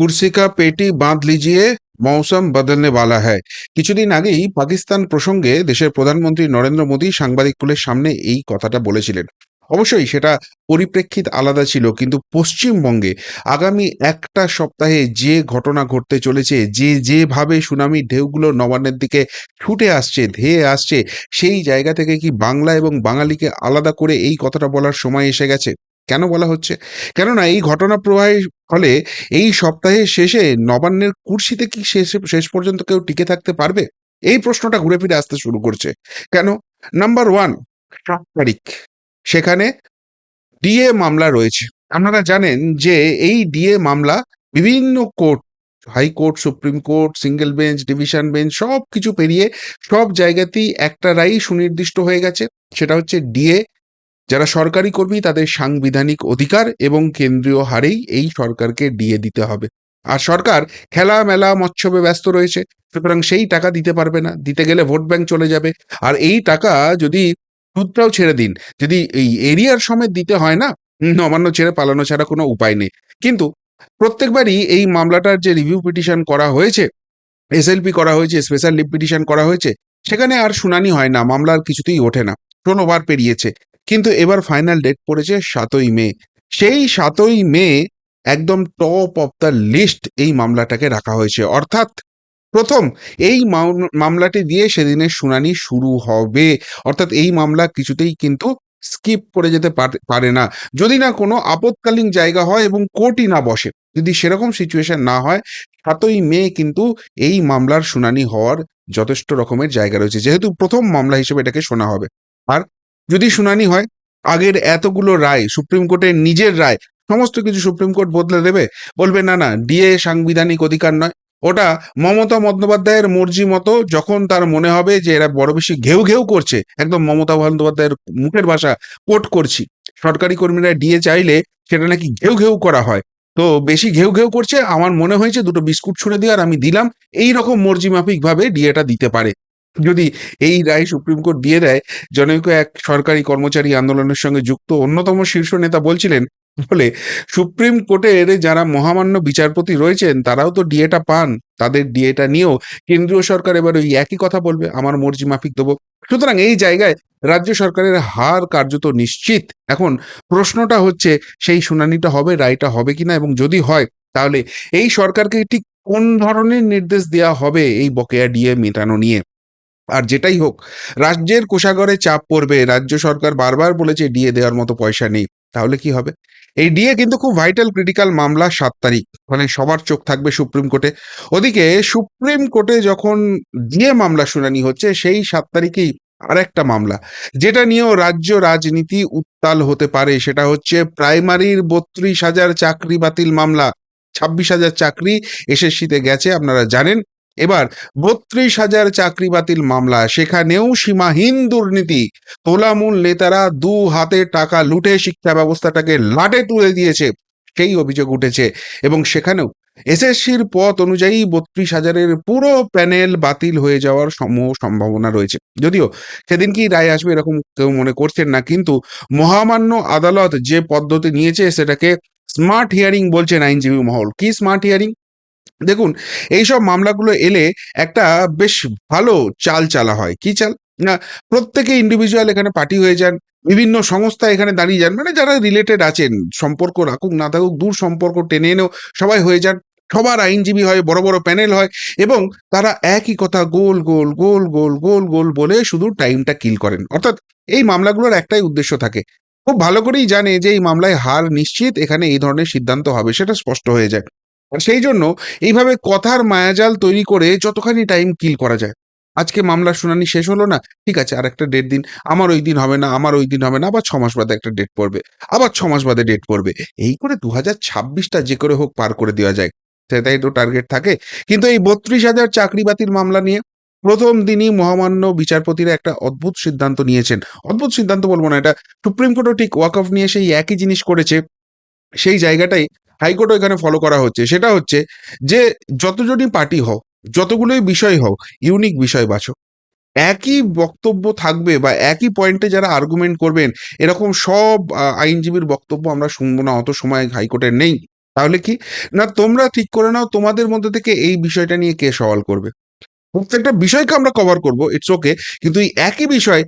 কুর্সি কা পেটি বাঁধ লিজিয়ে মৌসুম বদলনে ওয়ালা হ্যায়। কিছুদিন আগেই পাকিস্তান প্রসঙ্গে দেশের প্রধানমন্ত্রী নরেন্দ্র মোদী সাংবাদিককুলের সামনে এই কথাটা বলেছিলেন। অবশ্যই সেটা পরিপ্রেক্ষিত আলাদা ছিল, কিন্তু পশ্চিমবঙ্গে আগামী একটা সপ্তাহে যে ঘটনা ঘটতে চলেছে, যে যেভাবে সুনামি ঢেউগুলো নবান্নের দিকে ছুটে আসছে, ধেয়ে আসছে, সেই জায়গা থেকে কি বাংলা এবং বাঙালিকে আলাদা করে এই কথাটা বলার সময় এসে গেছে? কেন বলা হচ্ছে? কেননা এই ঘটনা প্রবাহের ফলে এই সপ্তাহের শেষে নবান্নের কুর্সিতে কি শেষ শেষ পর্যন্ত কেউ টিকে থাকতে পারবে? এই প্রশ্নটা ঘুরে ফিরে আসতে শুরু করছে। কেন? নাম্বার ওয়ান, সাত তারিখ। সেখানে ডিএ মামলা রয়েছে। আপনারা জানেন যে এই ডিএ মামলা বিভিন্ন court high court supreme court, single bench, division bench সব কিছু পেরিয়ে সব জায়গাতেই একটা রায় সুনির্দিষ্ট হয়ে গেছে। সেটা হচ্ছে ডিএ যারা সরকারি কর্মী, তাদের সাংবিধানিক অধিকার এবং কেন্দ্রীয় হারেই এই সরকারকে দিয়ে দিতে হবে। আর সরকার খেলা, মেলা মৎসবে ব্যস্ত রয়েছে, সুতরাং সেই টাকা দিতে পারবে না। দিতে গেলে ভোট ব্যাংক চলে যাবে। আর এই টাকা যদি সুদটাও ছেড়ে দিন, যদি এই এরিয়ার সমেত দিতে হয় না নবান্ন ছেড়ে পালানো ছাড়া কোনো উপায় নেই। কিন্তু প্রত্যেকবারই এই মামলাটার যে রিভিউ পিটিশন করা হয়েছে, এসএলপি করা হয়েছে, স্পেশাল লিভ পিটিশন করা হয়েছে, সেখানে আর শুনানি হয় না মামলার কিছুতেই ওঠে না। ষোলোবার পেরিয়েছে। কিন্তু এবার ফাইনাল ডেট পড়েছে সাতই মে। সেই সাতই মে একদম টপ অফ দ্য লিস্ট এই মামলাটাকে রাখা হয়েছে। অর্থাৎ প্রথম এই মাম- মামলাটি দিয়ে সেদিনের শুনানি শুরু হবে। অর্থাৎ এই মামলা কিছুতেই কিন্তু স্কিপ করে যেতে পারে না। যদি না কোনো আপৎকালীন জায়গা হয় এবং কোর্টই না বসে, যদি সেরকম সিচুয়েশন না হয়, সাতই মে কিন্তু এই মামলার শুনানি হওয়ার যথেষ্ট রকমের জায়গা রয়েছে। যেহেতু প্রথম মামলা হিসেবে এটাকে শোনা হবে। আর যদি শুনানি হয়, আগের এতগুলো রায়, সুপ্রিম কোর্টের নিজের রায়, সমস্ত কিছু সুপ্রিম কোর্ট বদলে দেবে? বলবে, না না, ডিএ সাংবিধানিক অধিকার নয়। ওটা মমতা বন্দ্যোপাধ্যায়ের মর্জি মতো যখন তার মনে হবে যে এরা বড় বেশি ঘেউ ঘেউ করছে, একদম মমতা বন্দ্যোপাধ্যায়ের মুখের ভাষা কোট করছি, সরকারি কর্মীরা ডিএ চাইলে সেটা নাকি ঘেউ ঘেউ করা হয়। তো বেশি ঘেউ ঘেউ করছে, আমার মনে হয়েছে দুটো বিস্কুট ছুঁড়ে দিয়ে আর আমি দিলাম এই রকম মর্জি মাফিক ভাবে ডিএটা দিতে পারে। যদি এই রায় সুপ্রিম কোর্ট দিয়ে দেয়, জনৈক এক সরকারি কর্মচারী আন্দোলনের সঙ্গে যুক্ত অন্যতম শীর্ষ নেতা বলছিলেন, বলে, সুপ্রিম কোর্টের যারা মহামান্য বিচারপতি রয়েছেন, তারাও তো ডিএটা পান। তাদের ডিএটা নিয়েও কেন্দ্রীয় সরকার এবার ওই একই কথা বলবে, আমার মর্জি মাফিক দেবো। সুতরাং এই জায়গায় রাজ্য সরকারের হার কার্যত নিশ্চিত। এখন প্রশ্নটা হচ্ছে, সেই শুনানিটা হবে, রায়টা হবে কিনা? এবং যদি হয়, তাহলে এই সরকারকে ঠিক কোন ধরনের নির্দেশ দেওয়া হবে এই বকেয়া ডিএ মেটানো নিয়ে? আর যেটাই হোক, রাজ্যের কোষাগরে চাপ পড়বে, রাজ্য সরকার বারবার বলেছে ডিএ দেওয়ার মতো পয়সা নেই, তাহলে কি হবে? এই ডিএ কিন্তু খুব ভাইটাল ক্রিটিক্যাল মামলা সাত তারিখ মানে সবার চোখ থাকবে সুপ্রিম কোর্টে। ওদিকে সুপ্রিম কোর্টে যখন ডিএ মামলা শুনানি হচ্ছে, সেই সাত তারিখেই আর একটা মামলা, যেটা নিয়েও রাজ্য রাজনীতি উত্তাল হতে পারে, সেটা হচ্ছে প্রাইমারির বত্রিশ হাজার চাকরি বাতিল মামলা, ছাব্বিশ হাজার চাকরি এসএসসিতে গেছে, আপনারা জানেন। এবার বত্রিশ হাজার চাকরি বাতিল মামলা। সেখানেও সীমাহীন দুর্নীতি। তোলামূল নেতারা দু হাতে টাকা লুটে শিক্ষা ব্যবস্থাটাকে লাটে তুলে দিয়েছে। সেই অভিযোগ উঠেছে এবং সেখানেও এসএসসির পথ অনুযায়ী বত্রিশ হাজারের পুরো প্যানেল বাতিল হয়ে যাওয়ার সমূহ সম্ভাবনা রয়েছে। যদিও সেদিন কি রায় আসবে এরকম কেউ মনে করছেন না, কিন্তু মহামান্য আদালত যে পদ্ধতি নিয়েছে সেটাকে স্মার্ট হিয়ারিং বলছেন আইনজীবী মহল। কি স্মার্ট হিয়ারিং? দেখুন, এইসব মামলাগুলো এলে একটা বেশ ভালো চাল চালা হয়। কি চাল? না, প্রত্যেকে ইন্ডিভিজুয়াল এখানে পার্টি হয়ে যান, বিভিন্ন সংস্থা এখানে দাঁড়িয়ে যান মানে যারা রিলেটেড আছেন, সম্পর্ক রাখুক না থাকুক, দূর সম্পর্ক টেনে এনেও সবাই হয়ে যান। সবার আইনজীবী হয়, বড় বড় প্যানেল হয় এবং তারা একই কথা গোল গোল গোল গোল গোল গোল বলে শুধু টাইমটা কিল করেন। অর্থাৎ এই মামলাগুলোর একটাই উদ্দেশ্য থাকে। খুব ভালো করেই জানে যে এই মামলায় হার নিশ্চিত এখানে এই ধরনের সিদ্ধান্ত হবে, সেটা স্পষ্ট হয়ে যায়। সেই জন্য এইভাবে কথার মায়াজাল তৈরি করে যতখানি টাইম কিল করা যায়। আজকে মামলার শুনানি শেষ হলো না, ঠিক আছে, আর একটা ডেট দিন। আমার ওই দিন হবে না, আমার ওই দিন হবে না, আবার ছমাস বাদে একটা ডেট পড়বে, আবার ছ মাস বাদে ডেট পড়বে। এই করে দু হাজার ছাব্বিশটা যে করে হোক পার করে দেওয়া যায়, সেটাই তো টার্গেট থাকে। কিন্তু এই বত্রিশ হাজার চাকরি বাতিল মামলা নিয়ে প্রথম দিনই মহামান্য বিচারপতিরা একটা অদ্ভুত সিদ্ধান্ত নিয়েছেন। অদ্ভুত সিদ্ধান্ত বলব না, এটা সুপ্রিম কোর্টও ঠিক ওয়াক অফ নিয়ে সেই একই জিনিস করেছে। সেই জায়গাটাই হাইকোর্টও এখানে ফলো করা হচ্ছে। সেটা হচ্ছে যে যতজনই পার্টি হও, যতগুলোই বিষয় হও ইউনিক বিষয় বাছো একই বক্তব্য থাকবে বা একই পয়েন্টে যারা আর্গুমেন্ট করবেন, এরকম সব আইনজীবীর বক্তব্য আমরা শুনব না, অত সময় হাইকোর্টের নেই। তাহলে কি? না, তোমরা ঠিক করে নাও, তোমাদের মধ্যে থেকে এই বিষয়টা নিয়ে কে সওয়াল করবে। প্রত্যেকটা বিষয়কে আমরা কভার করব ইটস ওকে কিন্তু এই একই বিষয়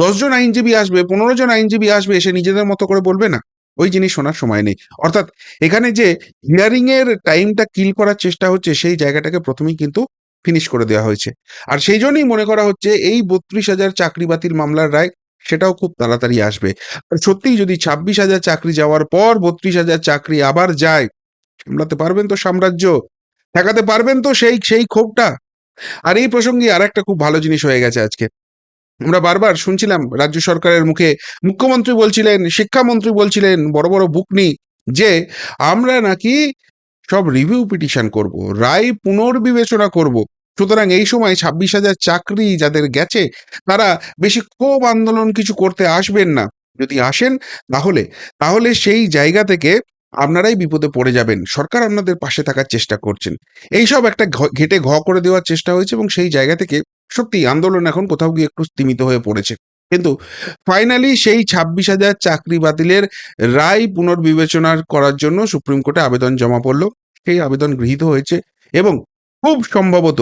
দশজন আইনজীবী আসবে, পনেরো জন আইনজীবী আসবে, এসে নিজেদের মতো করে বলবে না? ওই জিনিস শোনার সময় নেই। অর্থাৎ এখানে যে হিয়ারিং এর টাইমটা কিল করার চেষ্টা হচ্ছে, সেই জায়গাটাকে প্রথমেই কিন্তু ফিনিশ করে দেওয়া হয়েছে। আর সেই জন্যই মনে করা হচ্ছে, এই বত্রিশ হাজার চাকরি বাতিল মামলার রায় সেটাও খুব তাড়াতাড়ি আসবে। আর সত্যিই যদি ছাব্বিশ হাজার চাকরি যাওয়ার পর বত্রিশ হাজার চাকরি আবার যায়, সামলাতে পারবেন তো সাম্রাজ্য, ঠেকাতে পারবেন তো সেই সেই ক্ষোভটা। আর এই প্রসঙ্গে আর একটা খুব ভালো জিনিস হয়ে গেছে আজকে। আমরা বারবার শুনছিলাম রাজ্য সরকারের মুখে, মুখ্যমন্ত্রী বলছিলেন, শিক্ষামন্ত্রী বলছিলেন, বড় বড় বুকনি যে আমরা নাকি সব রিভিউ পিটিশন করব, রায় পুনর্বিবেচনা করব। সুতরাং এই সময় ছাব্বিশ হাজার চাকরি যাদের গেছে, তারা বেশি ক্ষোভ আন্দোলন কিছু করতে আসবেন না। যদি আসেন, তাহলে তাহলে সেই জায়গা থেকে আপনারাই বিপদে পড়ে যাবেন। সরকার আপনাদের পাশে থাকার চেষ্টা করছেন। এইসব একটা ঘেটে ঘ করে দেওয়ার চেষ্টা হয়েছে এবং সেই জায়গা থেকে সত্যি, আন্দোলন এখন কোথাও গিয়ে একটু স্তীমিত হয়ে পড়েছে। কিন্তু ফাইনালি সেই ছাব্বিশ হাজার চাকরি বাতিলের রায় পুনর্বিবেচনা করার জন্য সুপ্রিম কোর্টে আবেদন জমা পড়ল। সেই আবেদন গৃহীত হয়েছে এবং খুব সম্ভবত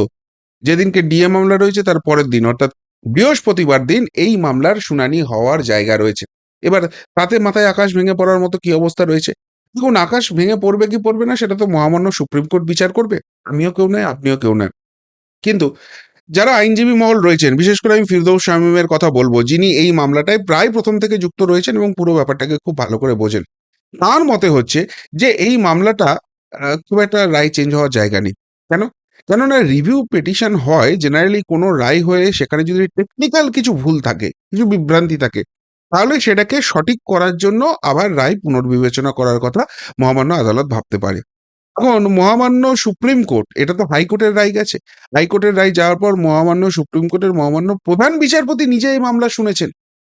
যেদিনকে ডিএ মামলা রয়েছে তার পরের দিন, অর্থাৎ বৃহস্পতিবার দিন এই মামলার শুনানি হওয়ার জায়গা রয়েছে। এবার তাতে মাথায় আকাশ ভেঙে পড়ার মতো কি অবস্থা রয়েছে? দেখুন, আকাশ ভেঙে পড়বে কি পড়বে না, সেটা তো মহামান্য সুপ্রিম কোর্ট বিচার করবে। আমিও কেউ নয়, আপনিও কেউ নয়। কিন্তু যারা আইনজীবী মহল রয়েছেন, বিশেষ করে আমি ফিরদৌস শামীমের কথা বলব, যিনি এই মামলাটায় প্রায় প্রথম থেকে যুক্ত রয়েছেন এবং পুরো ব্যাপারটাকে খুব ভালো করে বোঝেন। তার মতে হচ্ছে যে, এই মামলাটা খুব একটা রায় চেঞ্জ হওয়ার জায়গা নেই। কেন? কেননা রিভিউ পিটিশন হয় জেনারেলি কোনো রায় হয়ে সেখানে যদি টেকনিক্যাল কিছু ভুল থাকে, কিছু বিভ্রান্তি থাকে, তাহলে সেটাকে সঠিক করার জন্য আবার রায় পুনর্বিবেচনা করার কথা মহামান্য আদালত ভাবতে পারে। এখন মহামান্য সুপ্রিম কোর্ট, এটা তো হাইকোর্টের রায় গেছে, হাইকোর্টের রায় যাওয়ার পর মহামান্য সুপ্রিম কোর্টের মহামান্য প্রধান বিচারপতি নিজে এই মামলা শুনেছেন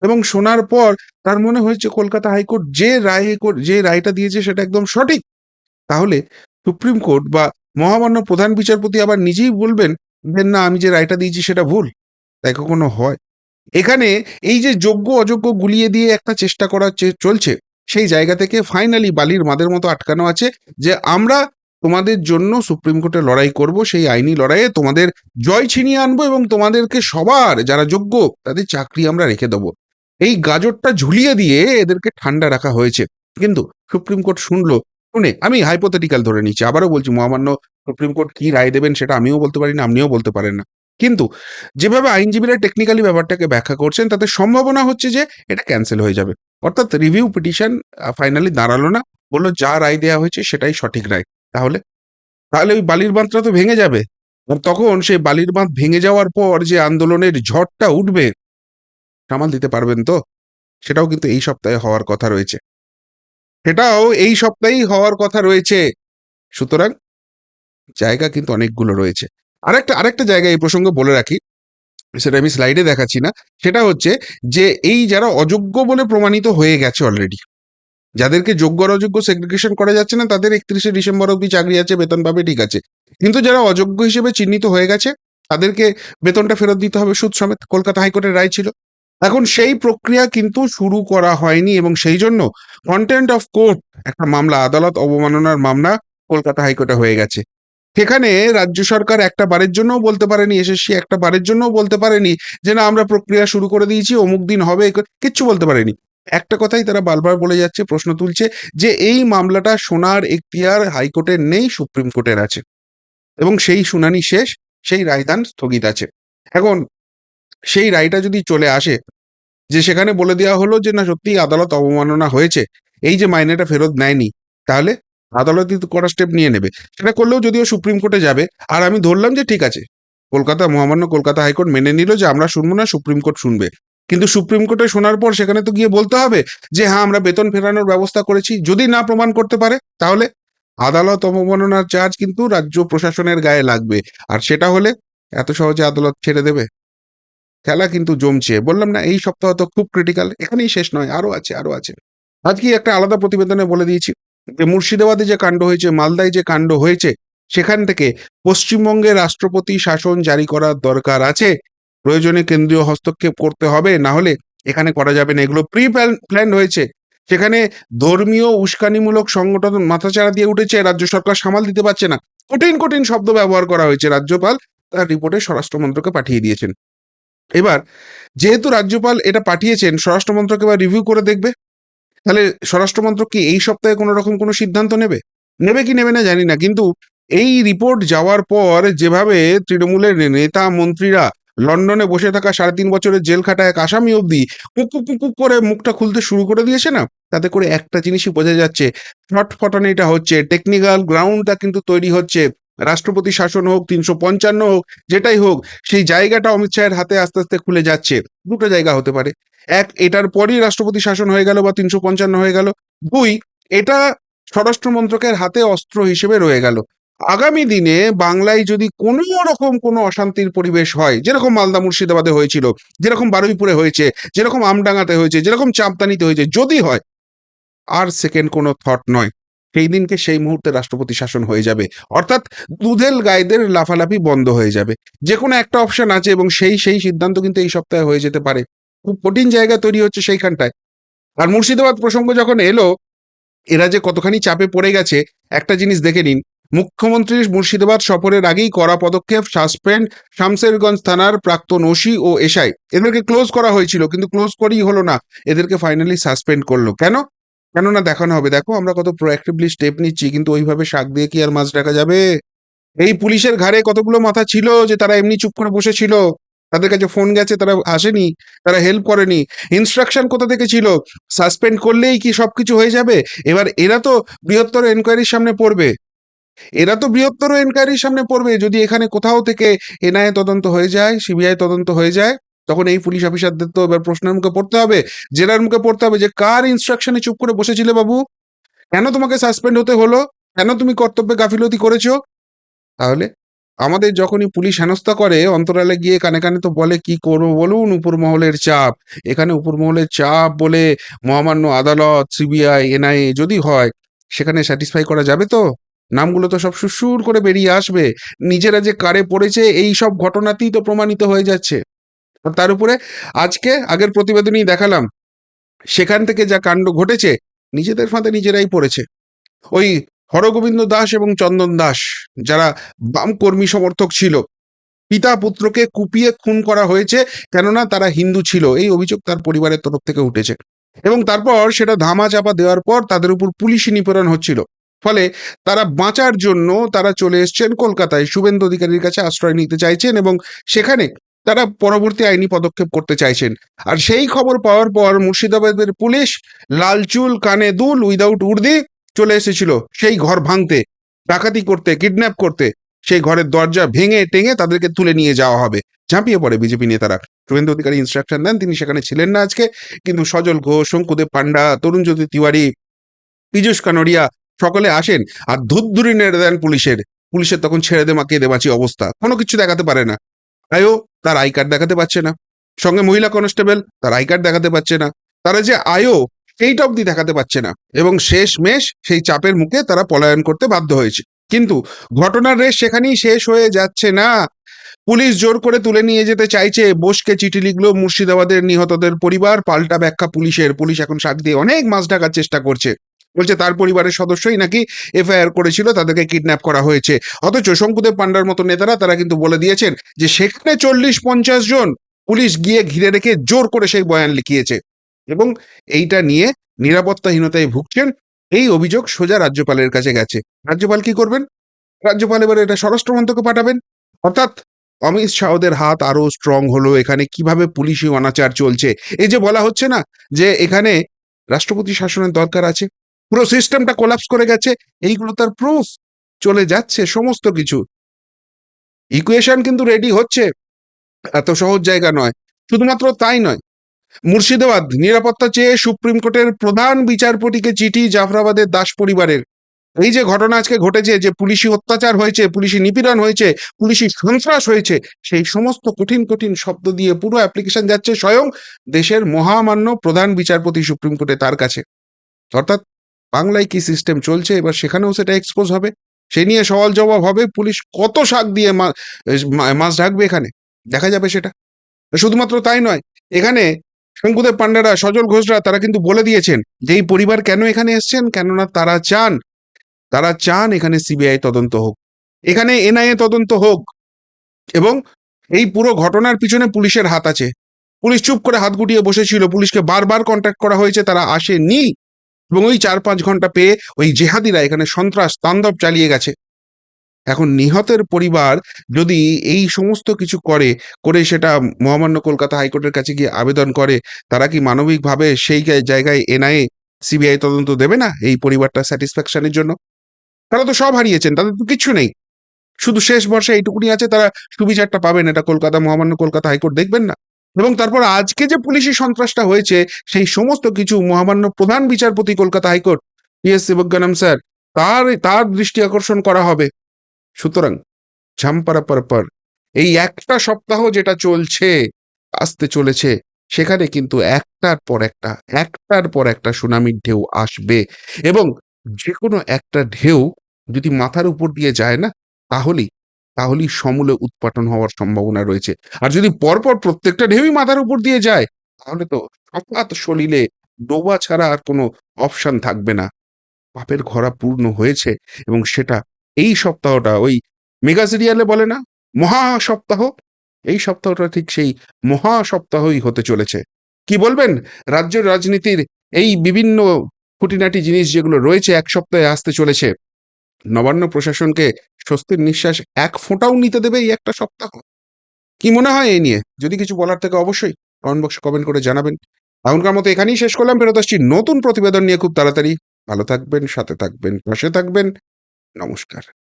এবং শোনার পর তার মনে হয়েছে কলকাতা হাইকোর্ট যে রায় যে রায়টা দিয়েছে সেটা একদম সঠিক। তাহলে সুপ্রিম কোর্ট বা মহামান্য প্রধান বিচারপতি আবার নিজেই বলবেন যে না, আমি যে রায়টা দিয়েছি সেটা ভুল তাই কখনো হয়। এখানে এই যে যোগ্য অযোগ্য গুলিয়ে দিয়ে একটা চেষ্টা করা চলছে সেই জায়গা থেকে ফাইনালি বালির মাদের মতো আটকানো আছে যে আমরা তোমাদের জন্য সুপ্রিম কোর্টে লড়াই করব, সেই আইনি লড়াইয়ে তোমাদের জয় ছিনিয়ে আনব এবং তোমাদেরকে সবার যারা যোগ্য তাদের চাকরি আমরা রেখে দেবো। এই গাজরটা ঝুলিয়ে দিয়ে এদেরকে ঠান্ডা রাখা হয়েছে। কিন্তু সুপ্রিম কোর্ট শুনলো, শুনে আমি হাইপোথেটিক্যাল ধরে নিচ্ছি, আবারও বলছি, মহামান্য সুপ্রিম কোর্ট কি রায় দেবেন সেটা আমিও বলতে পারি না, আপনিও বলতে পারেন না। কিন্তু যেভাবে আইনজীবীরা টেকনিক্যালি ব্যাপারটাকে ব্যাখ্যা করছেন, তাতে সম্ভাবনা হচ্ছে যে এটা ক্যান্সেল হয়ে যাবে। অর্থাৎ রিভিউ পিটিশন ফাইনালি দাঁড়াল না, বলল যা রায় দেওয়া হয়েছে সেটাই সঠিক রায়। তাহলে তাহলে ওই বালির বাঁধটা তো ভেঙে যাবে। তখন সেই বালির বাঁধ ভেঙে যাওয়ার পর যে আন্দোলনের ঝড়টা উঠবে, সামাল দিতে পারবেন তো? সেটাও কিন্তু এই সপ্তাহে হওয়ার কথা রয়েছে। সেটাও এই সপ্তাহেই হওয়ার কথা রয়েছে। সুতরাং জায়গা কিন্তু অনেকগুলো রয়েছে। আরেকটা আরেকটা জায়গায় এই প্রসঙ্গে বলে রাখি, সেটা আমি স্লাইডে দেখাচ্ছি না, সেটা হচ্ছে যে এই যারা অযোগ্য বলে প্রমাণিত হয়ে গেছে অলরেডি যাদেরকে যোগ্য আর অযোগ্য সেগ্রিগেশন করা যাচ্ছে না, তাদের একত্রিশে ডিসেম্বর অবধি চাকরি আছে, বেতন পাবে, ঠিক আছে। কিন্তু যারা অযোগ্য হিসেবে চিহ্নিত হয়ে গেছে, তাদেরকে বেতনটা ফেরত দিতে হবে সুদ সমেত, কলকাতা হাইকোর্টের রায় ছিল। এখন সেই প্রক্রিয়া কিন্তু শুরু করা হয়নি এবং সেই জন্য কন্টেন্ট অফ কোর্ট একটা মামলা, আদালত অবমাননার মামলা কলকাতা হাইকোর্টে হয়ে গেছে। সেখানে রাজ্য সরকার একটা বারের জন্যও বলতে পারেনি, এসএসসি একটা বারের জন্যও বলতে পারেনি যে না, আমরা প্রক্রিয়া শুরু করে দিয়েছি, অমুক দিন হবে কিচ্ছু বলতে পারেনি। একটা কথাই তারা বারবার বলে যাচ্ছে, প্রশ্ন তুলছে যে এই মামলাটা শোনার এখতিয়ার হাইকোর্টের নেই, সুপ্রিম কোর্টের আছে। এবং সেই শুনানি শেষ, সেই রায়দান স্থগিত আছে। এখন সেই রায়টা যদি চলে আসে, যে সেখানে বলে দেওয়া হলো যে না সত্যি আদালত অবমাননা হয়েছে, এই যে মাইনেটা ফেরত নেয়নি, তাহলে আদালতই তো করা স্টেপ নিয়ে নেবে। সেটা করলেও যদিও সুপ্রিম কোর্টে যাবে, আর আমি ধরলাম যে ঠিক আছে। কলকাতা, মহামান্য কলকাতা হাইকোর্ট মেনে নিল যে আমরা শুনব না, সুপ্রিম কোর্ট শুনবে। কিন্তু সুপ্রিম কোর্টে শোনার পর সেখানে তো গিয়ে বলতে হবে যে হ্যাঁ আমরা বেতন ফেরানোর ব্যবস্থা করেছি। যদি না প্রমাণ করতে পারে, তাহলে আদালত অবমাননার চার্জ কিন্তু রাজ্য প্রশাসনের গায়ে লাগবে। আর সেটা হলে এত সহজে আদালত ছেড়ে দেবে? খেলা কিন্তু জমছে। বললাম না, এই সপ্তাহ তো খুব ক্রিটিক্যাল এখানেই শেষ নয়, আরও আছে আরও আছে। আজকে একটা আলাদা প্রতিবেদনে বলে দিয়েছি। মুর্শিদাবাদে যে কাণ্ড হয়েছে, মালদায় যে কাণ্ড হয়েছে, সেখান থেকে পশ্চিমবঙ্গে রাষ্ট্রপতি শাসন জারি করার দরকার আছে। প্রয়োজনে কেন্দ্রীয় হস্তক্ষেপ করতে হবে, না হলে এখানে করা যাবে না। এগুলো প্রি প্ল্যান হয়েছে। সেখানে ধর্মীয় উস্কানিমূলক সংগঠন মাথাচাড়া দিয়ে উঠেছে, রাজ্য সরকার সামাল দিতে পারছে না। কঠিন কঠিন শব্দ ব্যবহার করা হয়েছে। রাজ্যপাল তার রিপোর্টে স্বরাষ্ট্রমন্ত্রকে পাঠিয়ে দিয়েছেন। এবার, যেহেতু রাজ্যপাল এটা পাঠিয়েছেন, স্বরাষ্ট্রমন্ত্রক এবার রিভিউ করে দেখবে। তাহলে স্বরাষ্ট্রমন্ত্রক কি এই সপ্তাহে কোনো রকম কোনো সিদ্ধান্ত নেবে? নেবে কি নেবে না জানি না, কিন্তু এই রিপোর্ট যাওয়ার পর যেভাবে তৃণমূলের নেতা মন্ত্রীরা লন্ডনে বসে থাকা সাড়ে তিন বছরের জেল খাটা এক আসামি অবধি কুকু কুকু করে মুখটা খুলতে শুরু করে দিয়েছে না? তাতে করে একটা জিনিসই বোঝা যাচ্ছে ছটফটানিটা হচ্ছে টেকনিক্যাল গ্রাউন্ডটা কিন্তু তৈরি হচ্ছে রাষ্ট্রপতি শাসন হোক, তিনশো পঞ্চান্ন হোক, যেটাই হোক, সেই জায়গাটা অমিত শাহের হাতে আস্তে আস্তে খুলে যাচ্ছে। দুটো জায়গা হতে পারে। এক, এটার পরই রাষ্ট্রপতি শাসন হয়ে গেল বা তিনশো পঞ্চান্ন হয়ে গেল। দুই, এটা স্বরাষ্ট্র মন্ত্রকের হাতে অস্ত্র হিসেবে রয়ে গেল। আগামী দিনে বাংলায় যদি কোনো রকম কোনো অশান্তির পরিবেশ হয়, যেরকম মালদা মুর্শিদাবাদে হয়েছিল, যেরকম বারুইপুরে হয়েছে, যেরকম আমডাঙ্গাতে হয়েছে, যেরকম চাঁপদানিতে হয়েছে, যদি হয়, আর সেকেন্ড কোনো থট নয়। সেই দিনকে সেই মুহূর্তে রাষ্ট্রপতি শাসন হয়ে যাবে। অর্থাৎ দুধেল গাইদের লাফালাফি বন্ধ হয়ে যাবে। যে কোনো একটা অপশন আছে এবং সেই সেই সিদ্ধান্ত কিন্তু এই সপ্তাহে হয়ে যেতে পারে। খুব কঠিন জায়গা তৈরি হচ্ছে সেইখানটায়। আর মুর্শিদাবাদ প্রসঙ্গ যখন এলো, এরা যে কতখানি চাপে পড়ে গেছে, একটা জিনিস দেখে নিন। মুখ্যমন্ত্রীর মুর্শিদাবাদ সফরের আগেই কড়া পদক্ষেপ সাসপেন্ড শামসেরগঞ্জ থানার প্রাক্তন ওসি ও এসআই। এদেরকে ক্লোজ করা হয়েছিল, কিন্তু ক্লোজ করেই হলো না। এদেরকে ফাইনালি সাসপেন্ড করল। কেন? কেননা দেখানো হবে। দেখো আমরা কত প্রোঅ্যাক্টিভলি স্টেপ নিচ্ছি, কিন্তু ওইভাবে শাক দিয়ে কি আর মাছ ডাকা যাবে? এই পুলিশের ঘাড়ে কতগুলো মাথা ছিল যে তারা এমনি চুপ করে বসেছিল? তাদের কাছে ফোন গেছে, তারা আসেনি, তারা হেল্প করেনি। ইনস্ট্রাকশন কোথা থেকে ছিল? সাসপেন্ড করলেই কি সবকিছু হয়ে যাবে? এবার এরা তো বৃহত্তর এনকোয়ারির সামনে পড়বে। এরা তো বৃহত্তর এনকোয়ারির সামনে পড়বে। যদি এখানে কোথাও থেকে এনআইএ তদন্ত হয়ে যায়, সিবিআই তদন্ত হয়ে যায় তখন এই পুলিশ অফিসারদের তো এবার প্রশ্নের মুখে পড়তে হবে, জেলার মুখে পড়তে হবে যে কার ইনস্ট্রাকশনে চুপ করে বসেছিলে বাবু? কেন তোমাকে সাসপেন্ড হতে হলো? কেন তুমি কর্তব্যে গাফিলতি করেছ? তাহলে আমাদের যখনই পুলিশ হেনস্থা করে, অন্তরালে গিয়ে কানে কানে তো বলে, কি করব বলুন? উপর মহলের চাপ। এখানে উপর মহলের চাপ বলে মহামান্য আদালত, সিবিআই এনআইএ যদি হয়, সেখানে স্যাটিসফাই করা যাবে তো? নামগুলো তো সব সুসুর করে বেরিয়ে আসবে। নিজেরা যে কারে পড়েছে, এই সব ঘটনাতেই তো প্রমাণিত হয়ে যাচ্ছে। তার উপরে আজকে আগের প্রতিবেদনই দেখালাম, সেখান থেকে যা কাণ্ড ঘটেছে, নিজেদের ফাঁদে নিজেরাই পড়েছে। ওই হরগোবিন্দ দাস এবং চন্দন দাস, যারা বাম কর্মী সমর্থক ছিল, পিতা পুত্রকে কুপিয়ে খুন করা হয়েছে, কেননা তারা হিন্দু ছিল, এই অভিযোগ তার পরিবারের তরফ থেকে উঠেছে। এবং তারপর সেটা ধামা চাপা দেওয়ার পর তাদের উপর পুলিশি নিপীড়ন হচ্ছিল। ফলে তারা বাঁচার জন্য তারা চলে এসছেন কলকাতায়। শুভেন্দু অধিকারীর কাছে আশ্রয় নিতে চাইছেন এবং সেখানে তারা পরবর্তী আইনি পদক্ষেপ করতে চাইছেন। আর সেই খবর পাওয়ার পর মুর্শিদাবাদের পুলিশ লাল চুল, কানে দুল উইদাউট উর্দি চলে এসেছিল সেই ঘর ভাঙতে। ডাকাতি করতে কিডন্যাপ করতে, সেই ঘরের দরজা ভেঙে টেঙে তাদেরকে তুলে নিয়ে যাওয়া হবে। ঝাঁপিয়ে পড়ে বিজেপি নেতারা। শুভেন্দু অধিকারী ইনস্ট্রাকশন দেন, তিনি সেখানে ছিলেন না আজকে। কিন্তু সজল ঘোষ, শঙ্কুদেব পান্ডা তরুণজ্যোতি তিওয়ারি, পীযূষ কানড়িয়া সকলে আসেন আর ধুদ্ধুরি নেড়ে দেন পুলিশের। পুলিশের তখন ছেড়ে দে মাকে দেবাচি অবস্থা? কোনো কিছু দেখাতে পারে না। আয়ো তার আই কার্ড দেখাতে পারছে না। সঙ্গে মহিলা কনস্টেবল তার আই কার্ড দেখাতে পারছে না। তারা যে আয়ও সেইটা অব্দি দেখাতে পারছে না। এবং শেষ মেশ সেই চাপের মুখে তারা পলায়ন করতে বাধ্য হয়েছে। কিন্তু ঘটনার রেশ সেখানেই শেষ হয়ে যাচ্ছে না। পুলিশ জোর করে তুলে নিয়ে যেতে চাইছে। বোসকে চিঠি লিখলো মুর্শিদাবাদের নিহতদের পরিবার। পাল্টা ব্যাখ্যা পুলিশের। পুলিশ এখন শাক দিয়ে অনেক মাছ ঢাকার চেষ্টা করছে। বলছে তার পরিবারের সদস্যই নাকি এফআইআর করেছিল, তাদেরকে কিডন্যাপ করা হয়েছে। অথচ শঙ্কুদেব পান্ডার মতো নেতারা, তারা কিন্তু বলে দিয়েছেন যে সেখানে চল্লিশ পঞ্চাশ জন পুলিশ গিয়ে ঘিরে রেখে জোর করে সেই বয়ান লিখিয়েছে। এবং এইটা নিয়ে নিরাপত্তাহীনতায় ভুগছেন, এই অভিযোগ সোজা রাজ্যপালের কাছে গেছে। রাজ্যপাল কি করবেন? রাজ্যপাল এবার এটা স্বরাষ্ট্র মন্ত্রকে পাঠাবেন? অর্থাৎ অমিত শাহদের হাত আরও স্ট্রং হলো, এখানে কীভাবে পুলিশি অনাচার চলছে? এই যে বলা হচ্ছে না যে এখানে রাষ্ট্রপতি শাসনের দরকার আছে পুরো সিস্টেমটা কোলাপস করে গেছে, এইগুলো তার প্রুফ চলে যাচ্ছে, সমস্ত কিছু। ইকুয়েশন কিন্তু রেডি হচ্ছে, এত সহজ জায়গা নয়, শুধুমাত্র তাই নয়। মুর্শিদাবাদ, নিরাপত্তা চেয়ে সুপ্রিম কোর্টের প্রধান বিচারপতিকে চিঠি জাফরাবাদের দাস পরিবারের। এই যে ঘটনা আজকে ঘটেছে, যে পুলিশি অত্যাচার হয়েছে, পুলিশি নিপীড়ন হয়েছে, পুলিশি সন্ত্রাস হয়েছে, সেই সমস্ত কঠিন কঠিন শব্দ দিয়ে পুরো অ্যাপ্লিকেশন যাচ্ছে স্বয়ং দেশের মহামান্য প্রধান বিচারপতি সুপ্রিম কোর্টে তার কাছে। অর্থাৎ বাংলায় কি সিস্টেম চলছে? এবার সেখানেও সেটা এক্সপোজ হবে। সে নিয়ে সওয়াল জবাব হবে। পুলিশ কত শাক দিয়ে মাছ ঢাকবে এখানে? দেখা যাবে সেটা। শুধুমাত্র তাই নয়, এখানে শঙ্কুদেব পান্ডারা সজল ঘোষরা, তারা কিন্তু বলে দিয়েছেন যে, এই পরিবার কেন এখানে এসছেন? কেননা তারা চান তারা চান এখানে সিবিআই তদন্ত হোক। এখানে এনআইএ তদন্ত হোক। এবং এই পুরো ঘটনার পিছনে পুলিশের হাত আছে। পুলিশ চুপ করে হাত গুটিয়ে বসেছিল। পুলিশকে বারবার কন্ট্যাক্ট করা হয়েছে। তারা আসেনি। এবং ওই চার পাঁচ ঘণ্টা পেয়ে ওই জেহাদিরা এখানে সন্ত্রাস, তাণ্ডব চালিয়ে গেছে। এখন নিহতের পরিবার যদি এই সমস্ত কিছু করে করে সেটা মহামান্য কলকাতা হাইকোর্টের কাছে গিয়ে আবেদন করে, তারা কি মানবিকভাবে সেই জায়- জায়গায় এনআইএ, সিবিআই তদন্ত দেবে না এই পরিবারটা স্যাটিসফ্যাকশনের জন্য? তারা তো সব হারিয়েছেন, তাদের তো কিচ্ছু নেই। শুধু শেষ বর্ষে এইটুকুনি আছে, তারা সুবিচারটা পাবেন, এটা কলকাতা, মহামান্য কলকাতা হাইকোর্ট দেখবেন না। এবং তারপর আজকে যে পুলিশি সন্ত্রাসটা হয়েছে, সেই সমস্ত কিছু মহামান্য প্রধান বিচারপতি Kolkata high court PS Sivagnanam sir, তার তার দৃষ্টি আকর্ষণ করা হবে। সুতরাং ঝাম্পারা পরপর এই একটা সপ্তাহ যেটা চলছে, আসতে চলেছে, সেখানে কিন্তু একটার পর একটা, একটার পর একটা সুনামির ঢেউ আসবে। এবং যে কোনো একটা ঢেউ যদি মাথার উপর দিয়ে যায় না, তাহলেই তাহলেই সমূলে উৎপাটন হওয়ার সম্ভাবনা রয়েছে। আর যদি পরপর প্রত্যেকটা ঢেউই মাথার উপর দিয়ে যায়, তাহলে তো হঠাৎ সলিলে ডোবা ছাড়া আর কোনো অপশন থাকবে না। পাপের ঘরা পূর্ণ হয়েছে এবং সেটা এই সপ্তাহটা, ওই মেগা সিরিয়ালে বলে না? মহা সপ্তাহ? এই সপ্তাহটা ঠিক সেই মহা সপ্তাহই হতে চলেছে। কি বলবেন? রাজ্য রাজনীতির এই বিভিন্ন খুঁটিনাটি জিনিস যেগুলো রয়েছে, এক সপ্তাহে আসতে চলেছে। নবান্ন প্রশাসনকে স্বস্তির নিঃশ্বাস এক ফোঁটাও নিতে দেবে এই একটা সপ্তাহ। কি মনে হয় এ নিয়ে? যদি কিছু বলার থেকে অবশ্যই কমেন্ট বক্সে কমেন্ট করে জানাবেন। এখনকার মতো এখানেই শেষ করলাম। ফেরত আসছি নতুন প্রতিবেদন নিয়ে খুব তাড়াতাড়ি। ভালো থাকবেন, সাথে থাকবেন, পাশে থাকবেন। নমস্কার।